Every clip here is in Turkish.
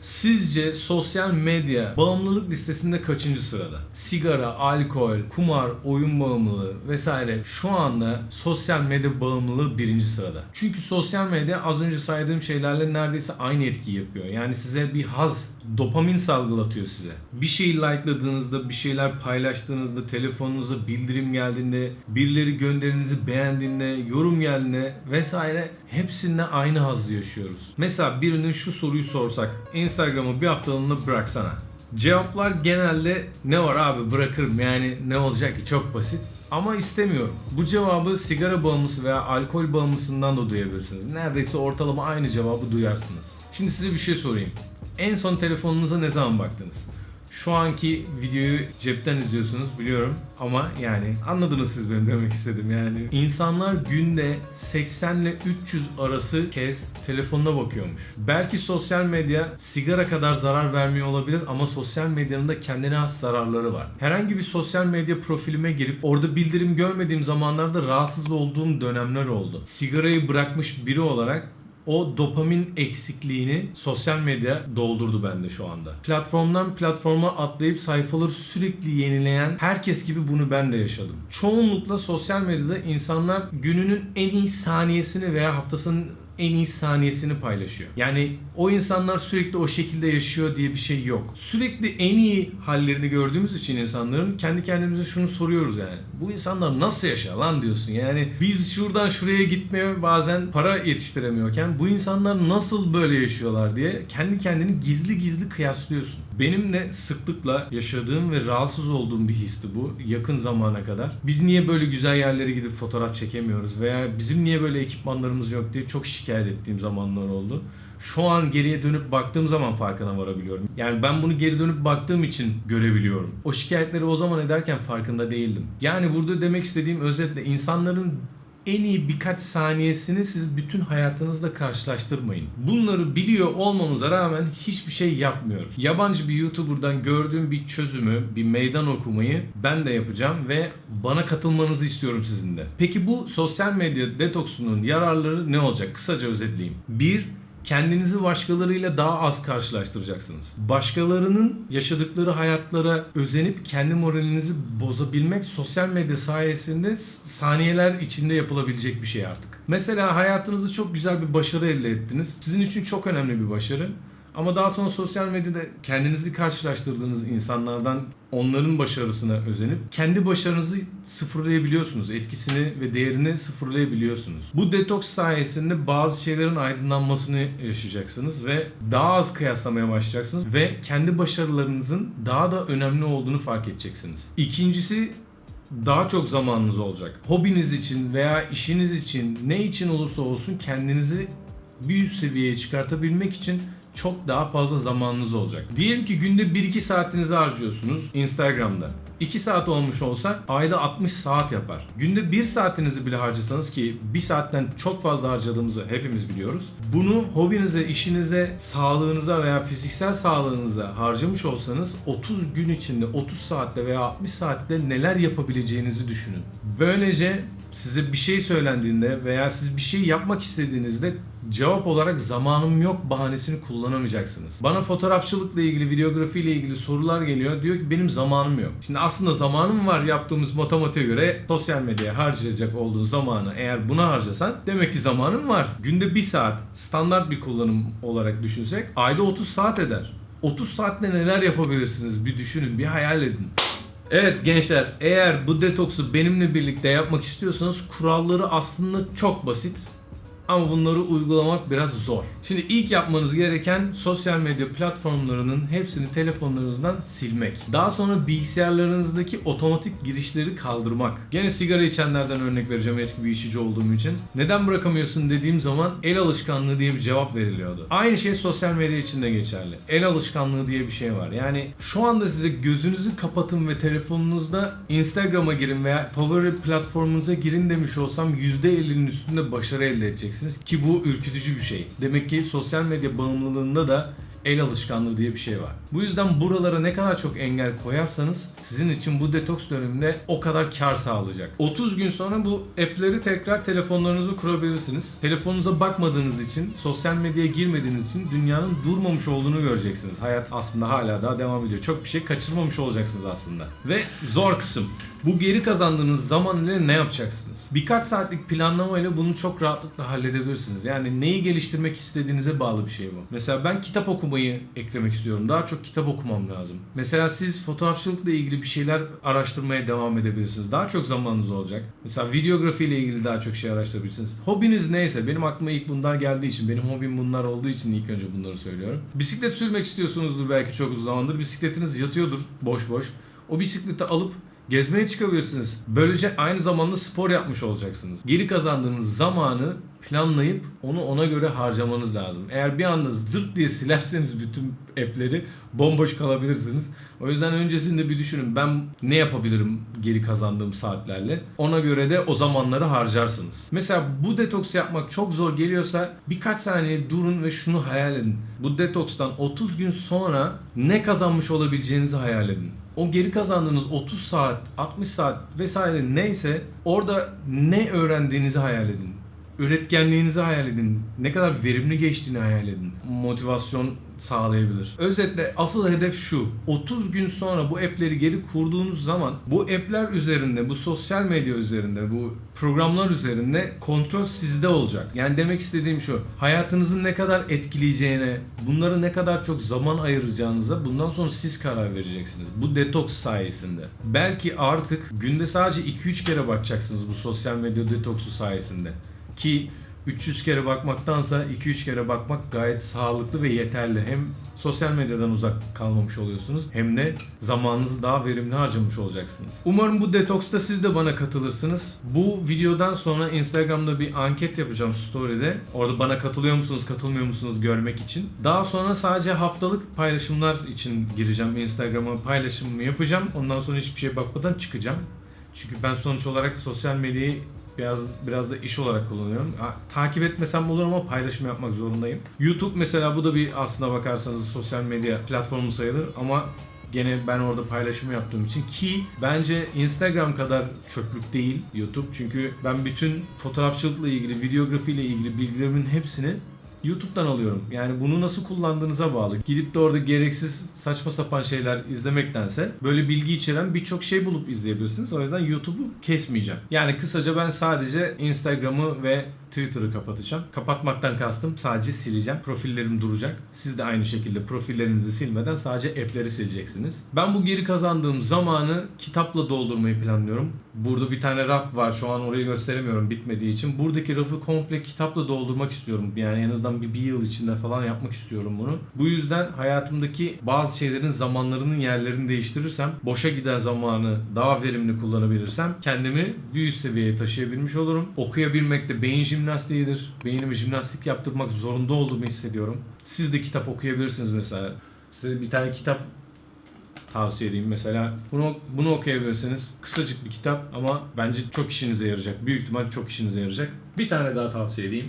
Sizce sosyal medya bağımlılık listesinde kaçıncı sırada? Sigara, alkol, kumar, oyun bağımlılığı vesaire şu anda sosyal medya bağımlılığı birinci sırada. Çünkü sosyal medya az önce saydığım şeylerle neredeyse aynı etki yapıyor. Yani size bir haz, dopamin salgılatıyor size. Bir şeyi like'ladığınızda, bir şeyler paylaştığınızda, telefonunuza bildirim geldiğinde, birileri gönderinizi beğendiğinde, yorum geldiğinde vesaire hepsinde aynı hazzı yaşıyoruz. Mesela birinin şu soruyu sorsak, Instagram'ı bir haftalığına bıraksana. Cevaplar genelde ne var abi bırakırım yani ne olacak ki çok basit. Ama istemiyorum. Bu cevabı sigara bağımlısı veya alkol bağımlısından da duyabilirsiniz. Neredeyse ortalama aynı cevabı duyarsınız. Şimdi size bir şey sorayım. En son telefonunuza ne zaman baktınız? Şu anki videoyu cepten izliyorsunuz biliyorum ama yani anladınız siz benim demek istedim yani. İnsanlar günde 80 ile 300 arası kez telefonuna bakıyormuş. Belki sosyal medya sigara kadar zarar vermiyor olabilir ama sosyal medyanın da kendine has zararları var. Herhangi bir sosyal medya profilime girip orada bildirim görmediğim zamanlarda rahatsız olduğum dönemler oldu. Sigarayı bırakmış biri olarak o dopamin eksikliğini sosyal medya doldurdu bende şu anda. Platformdan platforma atlayıp sayfaları sürekli yenileyen herkes gibi bunu ben de yaşadım. Çoğunlukla sosyal medyada insanlar gününün en iyi saniyesini veya haftasının en iyi saniyesini paylaşıyor. Yani o insanlar sürekli o şekilde yaşıyor diye bir şey yok. Sürekli en iyi hallerini gördüğümüz için insanların kendi kendimize şunu soruyoruz yani. Bu insanlar nasıl yaşar lan diyorsun yani. Biz şuradan şuraya gitmeye bazen para yetiştiremiyorken bu insanlar nasıl böyle yaşıyorlar diye kendi kendini gizli gizli kıyaslıyorsun. Benim de sıklıkla yaşadığım ve rahatsız olduğum bir histi bu yakın zamana kadar. Biz niye böyle güzel yerlere gidip fotoğraf çekemiyoruz veya bizim niye böyle ekipmanlarımız yok diye çok şikayet ettiğim zamanlar oldu. Şu an geriye dönüp baktığım zaman farkına varabiliyorum. Yani ben bunu geri dönüp baktığım için görebiliyorum. O şikayetleri o zaman ederken farkında değildim. Yani burada demek istediğim özetle insanların en iyi birkaç saniyesini siz bütün hayatınızla karşılaştırmayın. Bunları biliyor olmamıza rağmen hiçbir şey yapmıyoruz. Yabancı bir YouTuber'dan gördüğüm bir çözümü, bir meydan okumayı ben de yapacağım ve bana katılmanızı istiyorum sizin de. Peki bu sosyal medya detoksunun yararları ne olacak? Kısaca özetleyeyim. 1 kendinizi başkalarıyla daha az karşılaştıracaksınız. Başkalarının yaşadıkları hayatlara özenip kendi moralinizi bozabilmek sosyal medya sayesinde saniyeler içinde yapılabilecek bir şey artık. Mesela hayatınızda çok güzel bir başarı elde ettiniz. Sizin için çok önemli bir başarı. Ama daha sonra sosyal medyada kendinizi karşılaştırdığınız insanlardan onların başarısına özenip kendi başarınızı sıfırlayabiliyorsunuz. Etkisini ve değerini sıfırlayabiliyorsunuz. Bu detoks sayesinde bazı şeylerin aydınlanmasını yaşayacaksınız ve daha az kıyaslamaya başlayacaksınız ve kendi başarılarınızın daha da önemli olduğunu fark edeceksiniz. İkincisi daha çok zamanınız olacak. Hobiniz için veya işiniz için ne için olursa olsun kendinizi bir üst seviyeye çıkartabilmek için çok daha fazla zamanınız olacak. Diyelim ki günde 1-2 saatinizi harcıyorsunuz Instagram'da. 2 saat olmuş olsa ayda 60 saat yapar. Günde 1 saatinizi bile harcasanız ki 1 saatten çok fazla harcadığımızı hepimiz biliyoruz. Bunu hobinize, işinize, sağlığınıza veya fiziksel sağlığınıza harcamış olsanız 30 gün içinde 30 saatte veya 60 saatte neler yapabileceğinizi düşünün. Böylece size bir şey söylendiğinde veya siz bir şey yapmak istediğinizde cevap olarak zamanım yok bahanesini kullanamayacaksınız. Bana fotoğrafçılıkla ilgili, videografiyle ilgili sorular geliyor. Diyor ki benim zamanım yok. Şimdi aslında zamanım var yaptığımız matematiğe göre sosyal medyaya harcayacak olduğun zamanı eğer buna harcasan demek ki zamanım var. Günde bir saat standart bir kullanım olarak düşünsek ayda 30 saat eder. 30 saatte neler yapabilirsiniz bir düşünün, bir hayal edin. Evet gençler eğer bu detoksu benimle birlikte yapmak istiyorsanız kuralları aslında çok basit. Ama bunları uygulamak biraz zor. Şimdi ilk yapmanız gereken sosyal medya platformlarının hepsini telefonlarınızdan silmek. Daha sonra bilgisayarlarınızdaki otomatik girişleri kaldırmak. Gene sigara içenlerden örnek vereceğim eski bir içici olduğum için. Neden bırakamıyorsun dediğim zaman el alışkanlığı diye bir cevap veriliyordu. Aynı şey sosyal medya için de geçerli. El alışkanlığı diye bir şey var. Yani şu anda size gözünüzü kapatın ve telefonunuzda Instagram'a girin veya favori platformunuza girin demiş olsam %50'nin üstünde başarı ede edeceksiniz ki bu ürkütücü bir şey. Demek ki sosyal medya bağımlılığında da el alışkanlığı diye bir şey var. Bu yüzden buralara ne kadar çok engel koyarsanız sizin için bu detoks döneminde o kadar kar sağlayacak. 30 gün sonra bu app'leri tekrar telefonlarınızı kurabilirsiniz. Telefonunuza bakmadığınız için, sosyal medyaya girmediğiniz için dünyanın durmamış olduğunu göreceksiniz. Hayat aslında hala daha devam ediyor. Çok bir şey kaçırmamış olacaksınız aslında. Ve zor kısım. Bu geri kazandığınız zaman ile ne yapacaksınız? Birkaç saatlik planlamayla bunu çok rahatlıkla halledebilirsiniz. Yani neyi geliştirmek istediğinize bağlı bir şey bu. Mesela ben kitap okumayı eklemek istiyorum. Daha çok kitap okumam lazım. Mesela siz fotoğrafçılıkla ilgili bir şeyler araştırmaya devam edebilirsiniz. Daha çok zamanınız olacak. Mesela videografi ile ilgili daha çok şey araştırabilirsiniz. Hobiniz neyse benim aklıma ilk bunlar geldiği için, benim hobim bunlar olduğu için ilk önce bunları söylüyorum. Bisiklet sürmek istiyorsunuzdur belki çok uzun zamandır. Bisikletiniz yatıyordur boş boş. O bisikleti alıp Gezmeye çıkabilirsiniz. Böylece aynı zamanda spor yapmış olacaksınız. Geri kazandığınız zamanı planlayıp onu ona göre harcamanız lazım. Eğer bir anda zırt diye silerseniz bütün app'leri bomboş kalabilirsiniz. O yüzden öncesinde bir düşünün ben ne yapabilirim geri kazandığım saatlerle. Ona göre de o zamanları harcarsınız. Mesela bu detoks yapmak çok zor geliyorsa birkaç saniye durun ve şunu hayal edin. Bu detokstan 30 gün sonra ne kazanmış olabileceğinizi hayal edin o geri kazandığınız 30 saat, 60 saat vesaire neyse orada ne öğrendiğinizi hayal edin. Üretkenliğinizi hayal edin. Ne kadar verimli geçtiğini hayal edin. Motivasyon sağlayabilir. Özetle asıl hedef şu. 30 gün sonra bu app'leri geri kurduğunuz zaman bu app'ler üzerinde, bu sosyal medya üzerinde, bu programlar üzerinde kontrol sizde olacak. Yani demek istediğim şu. Hayatınızı ne kadar etkileyeceğine, bunları ne kadar çok zaman ayıracağınıza bundan sonra siz karar vereceksiniz. Bu detoks sayesinde. Belki artık günde sadece 2-3 kere bakacaksınız bu sosyal medya detoksu sayesinde. Ki 300 kere bakmaktansa 2-3 kere bakmak gayet sağlıklı ve yeterli. Hem sosyal medyadan uzak kalmamış oluyorsunuz hem de zamanınızı daha verimli harcamış olacaksınız. Umarım bu detoksta siz de bana katılırsınız. Bu videodan sonra Instagram'da bir anket yapacağım story'de. Orada bana katılıyor musunuz, katılmıyor musunuz görmek için. Daha sonra sadece haftalık paylaşımlar için gireceğim. Instagram'a paylaşımımı yapacağım. Ondan sonra hiçbir şeye bakmadan çıkacağım. Çünkü ben sonuç olarak sosyal medyayı biraz biraz da iş olarak kullanıyorum. Ha, takip etmesem olur ama paylaşım yapmak zorundayım. YouTube mesela bu da bir aslına bakarsanız sosyal medya platformu sayılır ama Gene ben orada paylaşım yaptığım için ki bence Instagram kadar çöplük değil YouTube. Çünkü ben bütün fotoğrafçılıkla ilgili, videografi ile ilgili bilgilerimin hepsini YouTube'dan alıyorum. Yani bunu nasıl kullandığınıza bağlı. Gidip de orada gereksiz saçma sapan şeyler izlemektense böyle bilgi içeren birçok şey bulup izleyebilirsiniz. O yüzden YouTube'u kesmeyeceğim. Yani kısaca ben sadece Instagram'ı ve Twitter'ı kapatacağım. Kapatmaktan kastım sadece sileceğim. Profillerim duracak. Siz de aynı şekilde profillerinizi silmeden sadece app'leri sileceksiniz. Ben bu geri kazandığım zamanı kitapla doldurmayı planlıyorum. Burada bir tane raf var. Şu an orayı gösteremiyorum bitmediği için. Buradaki rafı komple kitapla doldurmak istiyorum. Yani en azından bir, bir yıl içinde falan yapmak istiyorum bunu. Bu yüzden hayatımdaki bazı şeylerin zamanlarının yerlerini değiştirirsem, boşa giden zamanı daha verimli kullanabilirsem kendimi bir üst seviyeye taşıyabilmiş olurum. Okuyabilmek de beyin jimnastiğidir. Beynimi jimnastik yaptırmak zorunda olduğumu hissediyorum. Siz de kitap okuyabilirsiniz mesela. Size bir tane kitap tavsiye edeyim. Mesela bunu bunu okuyabilirsiniz. Kısacık bir kitap ama bence çok işinize yarayacak. Büyük ihtimal çok işinize yarayacak. Bir tane daha tavsiye edeyim.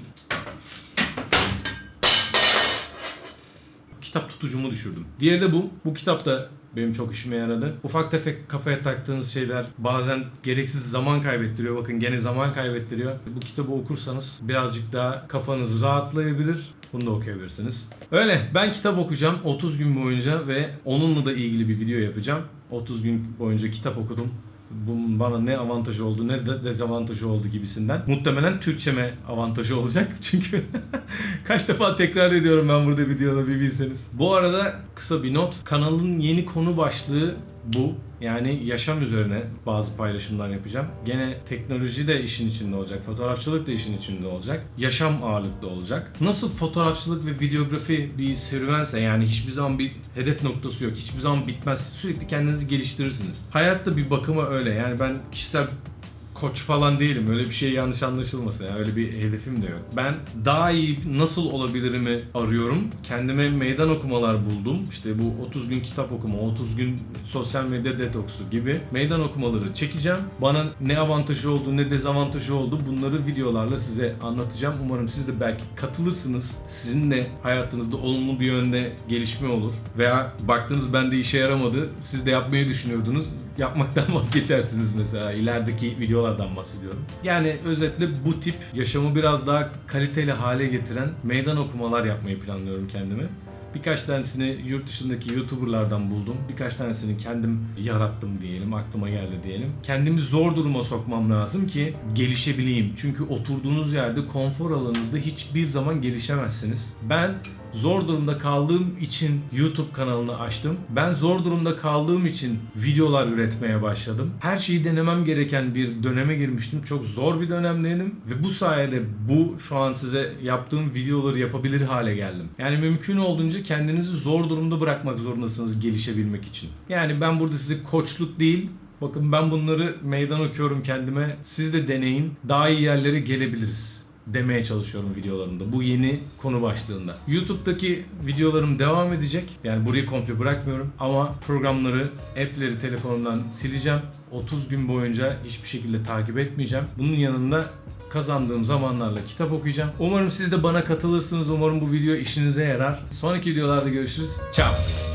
Kitap tutucumu düşürdüm. Diğeri de bu. Bu kitap da benim çok işime yaradı. Ufak tefek kafaya taktığınız şeyler bazen gereksiz zaman kaybettiriyor. Bakın gene zaman kaybettiriyor. Bu kitabı okursanız birazcık daha kafanız rahatlayabilir. Bunu da okuyabilirsiniz. Öyle ben kitap okuyacağım 30 gün boyunca ve onunla da ilgili bir video yapacağım. 30 gün boyunca kitap okudum. Bunun bana ne avantajı oldu ne de dezavantajı oldu gibisinden. Muhtemelen Türkçeme avantajı olacak. Çünkü kaç defa tekrar ediyorum ben burada videoda bir bilseniz. Bu arada kısa bir not. Kanalın yeni konu başlığı bu. Yani yaşam üzerine bazı paylaşımlar yapacağım. Gene teknoloji de işin içinde olacak, fotoğrafçılık da işin içinde olacak. Yaşam ağırlıklı olacak. Nasıl fotoğrafçılık ve videografi bir serüvense yani hiçbir zaman bir hedef noktası yok. Hiçbir zaman bitmez. Sürekli kendinizi geliştirirsiniz. Hayatta bir bakıma öyle. Yani ben kişisel koç falan değilim. Öyle bir şey yanlış anlaşılmasın. Yani öyle bir hedefim de yok. Ben daha iyi nasıl olabilirimi arıyorum. Kendime meydan okumalar buldum. İşte bu 30 gün kitap okuma, 30 gün sosyal medya detoksu gibi meydan okumaları çekeceğim. Bana ne avantajı oldu ne dezavantajı oldu bunları videolarla size anlatacağım. Umarım siz de belki katılırsınız. Sizin de hayatınızda olumlu bir yönde gelişme olur. Veya baktınız bende işe yaramadı. Siz de yapmayı düşünüyordunuz. Yapmaktan vazgeçersiniz mesela. İlerideki videolardan bahsediyorum. Yani özetle bu tip yaşamı biraz daha kaliteli hale getiren meydan okumalar yapmayı planlıyorum kendime. Birkaç tanesini yurt dışındaki YouTuber'lardan buldum. Birkaç tanesini kendim yarattım diyelim, aklıma geldi diyelim. Kendimi zor duruma sokmam lazım ki gelişebileyim. Çünkü oturduğunuz yerde konfor alanınızda hiçbir zaman gelişemezsiniz. Ben zor durumda kaldığım için YouTube kanalını açtım. Ben zor durumda kaldığım için videolar üretmeye başladım. Her şeyi denemem gereken bir döneme girmiştim. Çok zor bir dönemdeydim ve bu sayede bu şu an size yaptığım videoları yapabilir hale geldim. Yani mümkün olduğunca kendinizi zor durumda bırakmak zorundasınız gelişebilmek için. Yani ben burada size koçluk değil Bakın ben bunları meydan okuyorum kendime. Siz de deneyin. Daha iyi yerlere gelebiliriz demeye çalışıyorum videolarımda. Bu yeni konu başlığında. YouTube'daki videolarım devam edecek. Yani burayı komple bırakmıyorum. Ama programları, app'leri telefonumdan sileceğim. 30 gün boyunca hiçbir şekilde takip etmeyeceğim. Bunun yanında kazandığım zamanlarla kitap okuyacağım. Umarım siz de bana katılırsınız. Umarım bu video işinize yarar. Sonraki videolarda görüşürüz. Ciao.